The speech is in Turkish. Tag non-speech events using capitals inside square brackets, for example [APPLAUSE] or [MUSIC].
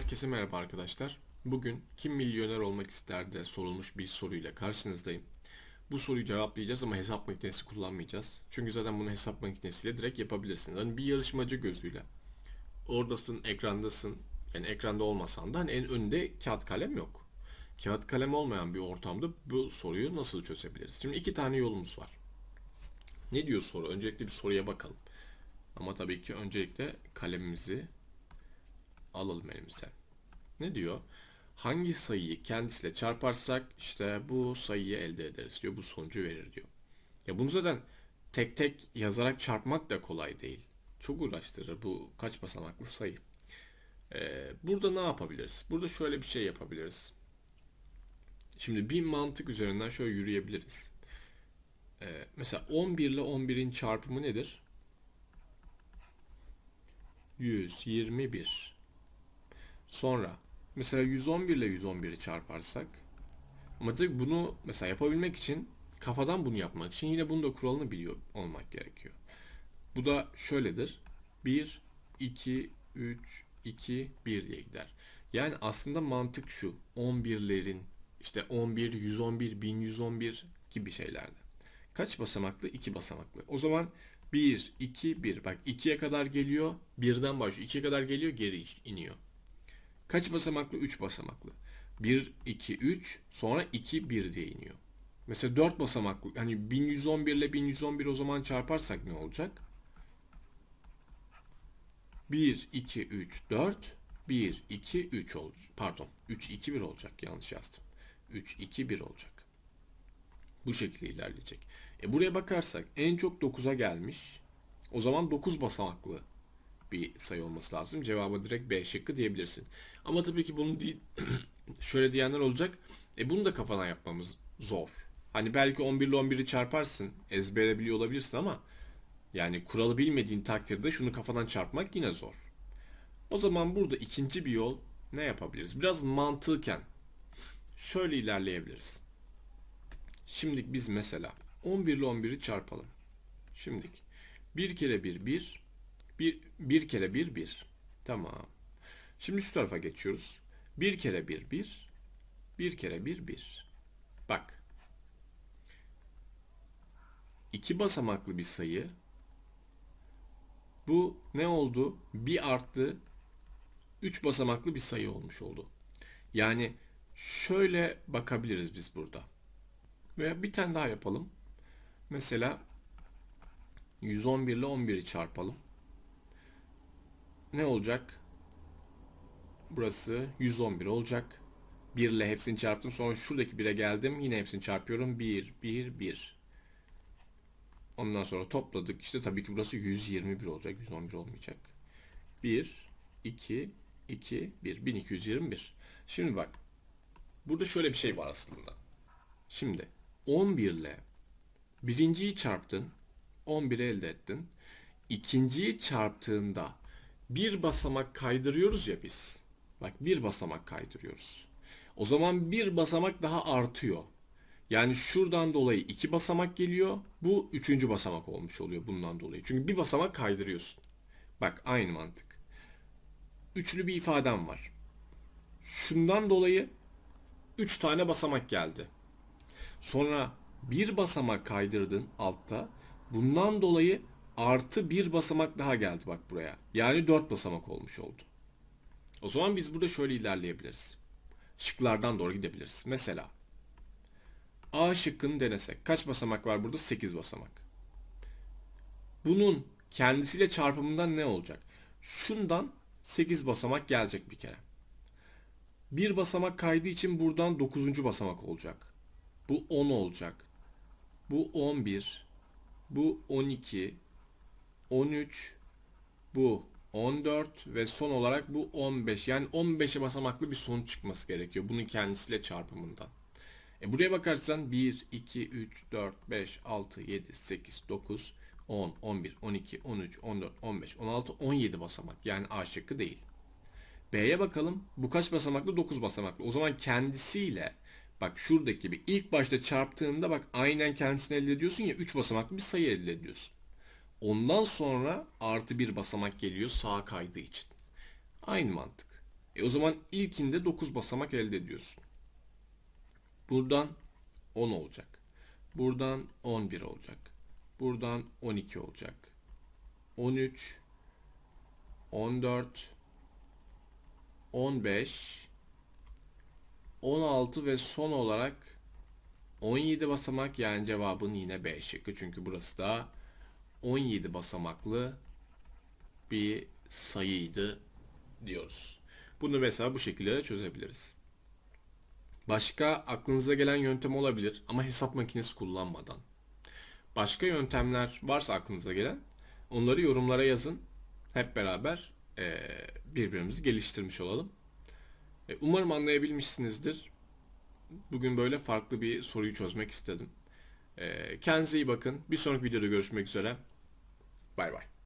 Herkese merhaba arkadaşlar. Bugün kim milyoner olmak ister de sorulmuş bir soruyla karşınızdayım. Bu soruyu cevaplayacağız ama hesap makinesi kullanmayacağız. Çünkü zaten bunu hesap makinesiyle direkt yapabilirsiniz. Hani bir yarışmacı gözüyle. Oradasın, ekrandasın. Yani ekranda olmasan da hani en önünde kağıt kalem yok. Kağıt kalem olmayan bir ortamda bu soruyu nasıl çözebiliriz? Şimdi iki tane yolumuz var. Ne diyor soru? Öncelikle bir soruya bakalım. Ama tabii ki öncelikle kalemimizi alalım elimize. Ne diyor? Hangi sayıyı kendisiyle çarparsak işte bu sayıyı elde ederiz diyor. Bu sonucu verir diyor. Ya bunu zaten tek tek yazarak çarpmak da kolay değil. Çok uğraştırır bu kaç basamaklı sayı. Ee, burada ne yapabiliriz? Burada şöyle bir şey yapabiliriz. Şimdi bir mantık üzerinden şöyle yürüyebiliriz. Ee, mesela 11 ile 11'in çarpımı nedir? 121. Sonra mesela 111 ile 111'i çarparsak ama tabii bunu mesela yapabilmek için kafadan bunu yapmak için yine bunun da kuralını biliyor olmak gerekiyor. Bu da şöyledir. 1, 2, 3, 2, 1 diye gider. Yani aslında mantık şu. 11'lerin işte 11, 111, 1111 gibi şeylerde. Kaç basamaklı? 2 basamaklı. O zaman 1, 2, 1. Bak 2'ye kadar geliyor. 1'den başlıyor. 2'ye kadar geliyor geri iniyor. Kaç basamaklı? 3 basamaklı. 1, 2, 3 sonra 2, 1 diye iniyor. Mesela 4 basamaklı. Hani 1111 ile 1111 o zaman çarparsak ne olacak? 1, 2, 3, 4. 1, 2, 3 olacak. Pardon. 3, 2, 1 olacak. Yanlış yazdım. 3, 2, 1 olacak. Bu şekilde ilerleyecek. E buraya bakarsak en çok 9'a gelmiş. O zaman 9 basamaklı bir sayı olması lazım. Cevaba direkt B şıkkı diyebilirsin. Ama tabii ki bunu değil [CLEARS THROAT] şöyle diyenler olacak. E bunu da kafadan yapmamız zor. Hani belki 11 ile 11'i çarparsın. Ezbere biliyor olabilirsin ama yani kuralı bilmediğin takdirde şunu kafadan çarpmak yine zor. O zaman burada ikinci bir yol ne yapabiliriz? Biraz mantıken şöyle ilerleyebiliriz. Şimdilik biz mesela 11 ile 11'i çarpalım. Şimdilik 1 kere 1 1 1 1 kere 1 1. Tamam. Şimdi şu tarafa geçiyoruz. 1 kere 1 1 1 kere 1 1. Bak. İki basamaklı bir sayı. Bu ne oldu? Bir arttı. 3 basamaklı bir sayı olmuş oldu. Yani şöyle bakabiliriz biz burada. Veya bir tane daha yapalım. Mesela 111 ile 11'i çarpalım. Ne olacak? Burası 111 olacak. 1 ile hepsini çarptım. Sonra şuradaki 1'e geldim. Yine hepsini çarpıyorum. 1, 1, 1. Ondan sonra topladık. İşte tabii ki burası 121 olacak. 111 olmayacak. 1, 2, 2, 1. 1221. Şimdi bak. Burada şöyle bir şey var aslında. Şimdi 11 ile birinciyi çarptın. 11'i elde ettin. İkinciyi çarptığında bir basamak kaydırıyoruz ya biz. Bak bir basamak kaydırıyoruz. O zaman bir basamak daha artıyor. Yani şuradan dolayı iki basamak geliyor. Bu üçüncü basamak olmuş oluyor bundan dolayı. Çünkü bir basamak kaydırıyorsun. Bak aynı mantık. Üçlü bir ifadem var. Şundan dolayı üç tane basamak geldi. Sonra bir basamak kaydırdın altta. Bundan dolayı artı bir basamak daha geldi bak buraya. Yani dört basamak olmuş oldu. O zaman biz burada şöyle ilerleyebiliriz. Şıklardan doğru gidebiliriz. Mesela A şıkkını denesek. Kaç basamak var burada? 8 basamak. Bunun kendisiyle çarpımından ne olacak? Şundan 8 basamak gelecek bir kere. Bir basamak kaydığı için buradan 9. basamak olacak. Bu 10 olacak. Bu 11. Bu 12. 13. Bu 14 ve son olarak bu 15. Yani 15'e basamaklı bir sonuç çıkması gerekiyor. Bunun kendisiyle çarpımından. E buraya bakarsan 1, 2, 3, 4, 5, 6, 7, 8, 9, 10, 11, 12, 13, 14, 15, 16, 17 basamak. Yani A şıkkı değil. B'ye bakalım. Bu kaç basamaklı? 9 basamaklı. O zaman kendisiyle bak şuradaki gibi ilk başta çarptığında bak aynen kendisini elde ediyorsun ya 3 basamaklı bir sayı elde ediyorsun. Ondan sonra artı bir basamak geliyor sağa kaydığı için. Aynı mantık. E o zaman ilkinde 9 basamak elde ediyorsun. Buradan 10 olacak. Buradan 11 olacak. Buradan 12 olacak. 13 14 15 16 ve son olarak 17 basamak yani cevabın yine B şıkkı. Çünkü burası da 17 basamaklı bir sayıydı diyoruz. Bunu mesela bu şekilde de çözebiliriz. Başka aklınıza gelen yöntem olabilir ama hesap makinesi kullanmadan. Başka yöntemler varsa aklınıza gelen onları yorumlara yazın. Hep beraber eee, birbirimizi geliştirmiş olalım. E, Umarım anlayabilmişsinizdir. Bugün böyle farklı bir soruyu çözmek istedim. E, Kendinize iyi bakın. Bir sonraki videoda görüşmek üzere. Bye bye.